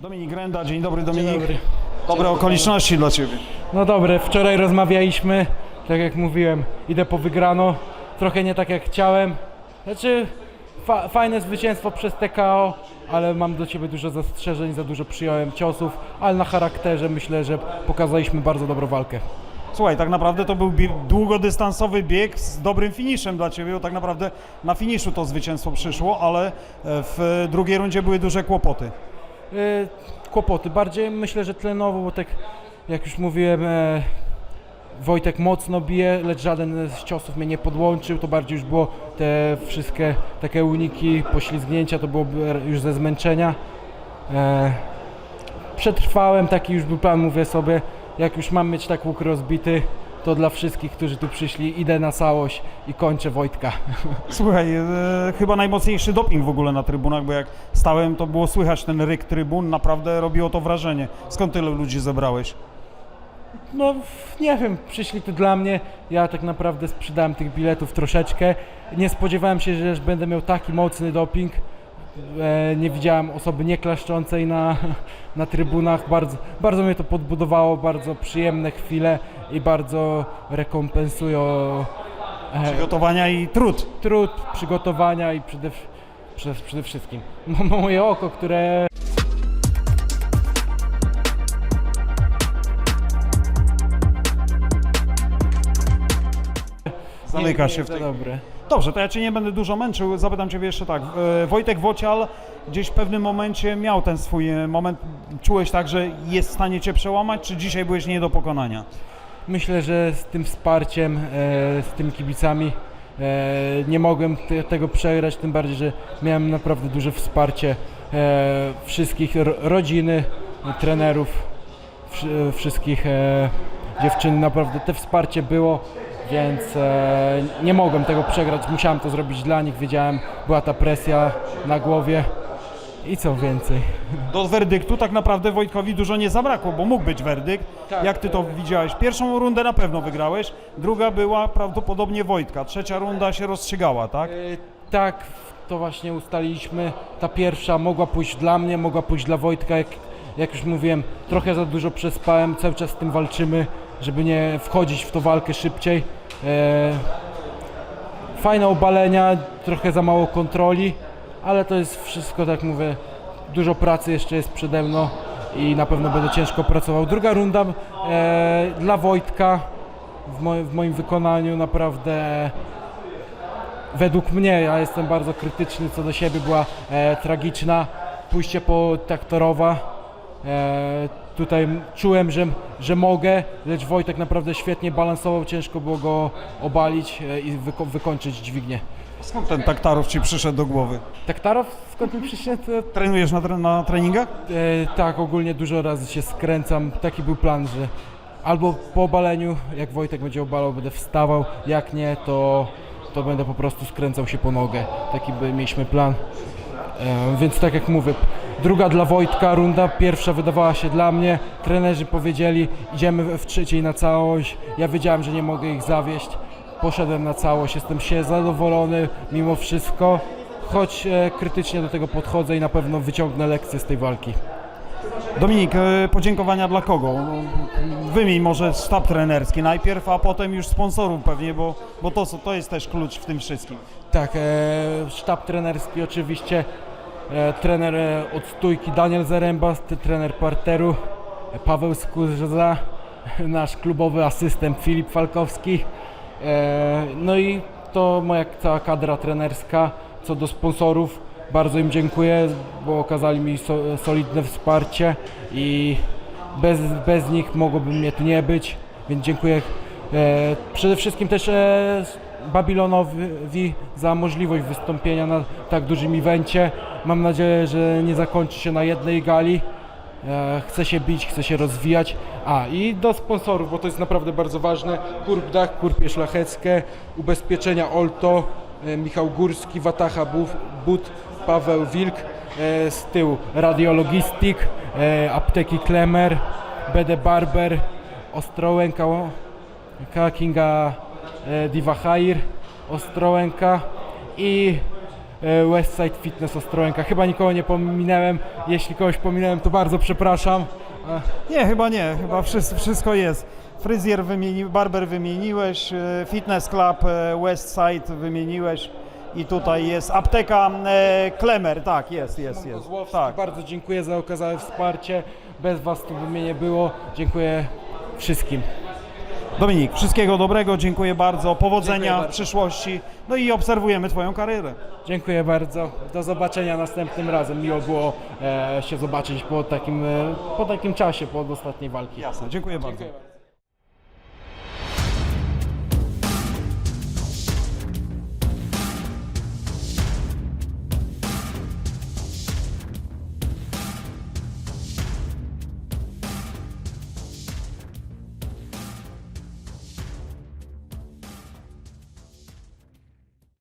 Dominik Grenda, dzień dobry Dominik. Dzień dobry. Dobre okoliczności dla Ciebie. No dobre, wczoraj rozmawialiśmy, tak jak mówiłem, idę po wygrano, trochę nie tak jak chciałem. Znaczy, fa fajne zwycięstwo przez TKO, ale mam do Ciebie dużo zastrzeżeń, za dużo przyjąłem ciosów, ale na charakterze myślę, że pokazaliśmy bardzo dobrą walkę. Słuchaj, tak naprawdę to był długodystansowy bieg z dobrym finiszem dla Ciebie, bo tak naprawdę na finiszu to zwycięstwo przyszło, ale e, w drugiej rundzie były duże kłopoty. Yy, kłopoty, bardziej myślę, że tlenowo, bo tak jak już mówiłem, e, Wojtek mocno bije, lecz żaden z ciosów mnie nie podłączył, to bardziej już było te wszystkie takie uniki, poślizgnięcia, to było już ze zmęczenia. E, przetrwałem, taki już był plan, mówię sobie, jak już mam mieć tak łuk rozbity, to dla wszystkich, którzy tu przyszli, idę na całość i kończę Wojtka. Słuchaj, e, chyba najmocniejszy doping w ogóle na trybunach, bo jak stałem, to było słychać ten ryk trybun, naprawdę robiło to wrażenie. Skąd tyle ludzi zebrałeś? No nie wiem, przyszli tu dla mnie, ja tak naprawdę sprzedałem tych biletów troszeczkę. Nie spodziewałem się, że będę miał taki mocny doping. E, nie widziałem osoby nieklaszczącej na, na trybunach. Bardzo, bardzo mnie to podbudowało, bardzo przyjemne chwile i bardzo rekompensują e, Przygotowania i trud. trud, przygotowania i przede, przede, przede wszystkim moje oko, które Zamyka się w tej... dobre. Dobrze, to ja Cię nie będę dużo męczył. Zapytam Ciebie jeszcze tak. E, Wojtek Wocial gdzieś w pewnym momencie miał ten swój e, moment. Czułeś tak, że jest w stanie Cię przełamać, czy dzisiaj byłeś nie do pokonania? Myślę, że z tym wsparciem, e, z tymi kibicami e, nie mogłem te, tego przegrać, tym bardziej, że miałem naprawdę duże wsparcie e, wszystkich ro, rodziny, trenerów, wszy, wszystkich dziewczyn. Naprawdę te wsparcie było, więc nie mogłem tego przegrać. Musiałem to zrobić dla nich, wiedziałem, była ta presja na głowie i co więcej. Do werdyktu tak naprawdę Wojtkowi dużo nie zabrakło, bo mógł być werdykt. Tak. Jak Ty to widziałeś? Pierwszą rundę na pewno wygrałeś, druga była prawdopodobnie Wojtka, trzecia runda się rozstrzygała, tak? E, Tak, to właśnie ustaliliśmy. Ta pierwsza mogła pójść dla mnie, mogła pójść dla Wojtka. Jak, jak już mówiłem, trochę za dużo przespałem, cały czas z tym walczymy, żeby nie wchodzić w tą walkę szybciej. E, fajne obalenia, trochę za mało kontroli, ale to jest wszystko, tak mówię, dużo pracy jeszcze jest przede mną i na pewno będę ciężko pracował. Druga runda e, dla Wojtka w, mo- w moim wykonaniu naprawdę według mnie, ja jestem bardzo krytyczny co do siebie, była e, tragiczna. Pójście po taktorowa. E, tutaj czułem, że, że mogę, lecz Wojtek naprawdę świetnie balansował, ciężko było go obalić e, i wyko- wykończyć dźwignię. Skąd ten Taktarów Ci przyszedł do głowy? Taktarow skąd mi przyszedł? E, Trenujesz na, tre- na treningach? E, tak, ogólnie dużo razy się skręcam. Taki był plan, że albo po obaleniu, jak Wojtek będzie obalał, będę wstawał, jak nie, to, to będę po prostu skręcał się po nogę. Taki by mieliśmy plan. E, więc tak jak mówię, druga dla Wojtka runda, pierwsza wydawała się dla mnie. Trenerzy powiedzieli, idziemy w trzeciej na całość. Ja wiedziałem, że nie mogę ich zawieść. Poszedłem na całość, jestem się zadowolony mimo wszystko, choć e, krytycznie do tego podchodzę i na pewno wyciągnę lekcję z tej walki. Dominik, e, podziękowania dla kogo? Wymień może sztab trenerski najpierw, a potem już sponsorów pewnie, bo, bo to, to jest też klucz w tym wszystkim. Tak, e, sztab trenerski oczywiście, trener e, od stójki Daniel Zaręba, t- trener parteru e, Paweł Skórza, nasz klubowy asystent Filip Falkowski, e, no i to moja cała kadra trenerska. Co do sponsorów, bardzo im dziękuję, bo okazali mi so, solidne wsparcie i bez, bez nich mogłoby mnie tu nie być, więc dziękuję e, przede wszystkim też e, Babilonowi za możliwość wystąpienia na tak dużym evencie. Mam nadzieję, że nie zakończy się na jednej gali. E, Chcę się bić, chcę się rozwijać. A i do sponsorów, bo to jest naprawdę bardzo ważne. Kurp Dach, Kurpie Szlacheckie, Ubezpieczenia Olto, e, Michał Górski, Watacha But, Paweł Wilk, e, z tyłu Radiologistik, Apteki Klemer, BD Barber, Ostrołęka, Ka- Kinga e, Ostrołęka i Westside Fitness Ostrołęka. Chyba nikogo nie pominąłem. Jeśli kogoś pominąłem, to bardzo przepraszam. E, Nie, chyba nie, chyba wszystko, jest. Fryzjer wymieni, barber wymieniłeś, e, fitness club e, Westside wymieniłeś i tutaj jest apteka e, Klemer, tak, jest, jest, jest. Kozłowski, Tak. Bardzo dziękuję za okazane wsparcie. Bez Was tu by mnie nie było. Dziękuję wszystkim. Dominik, wszystkiego dobrego, dziękuję bardzo, powodzenia Dziękuję bardzo. w przyszłości, no i obserwujemy Twoją karierę. Dziękuję bardzo. Do zobaczenia następnym razem. Miło było e, się zobaczyć po takim, e, po takim czasie, po ostatniej walki. Jasne, dziękuję bardzo. Dziękuję bardzo.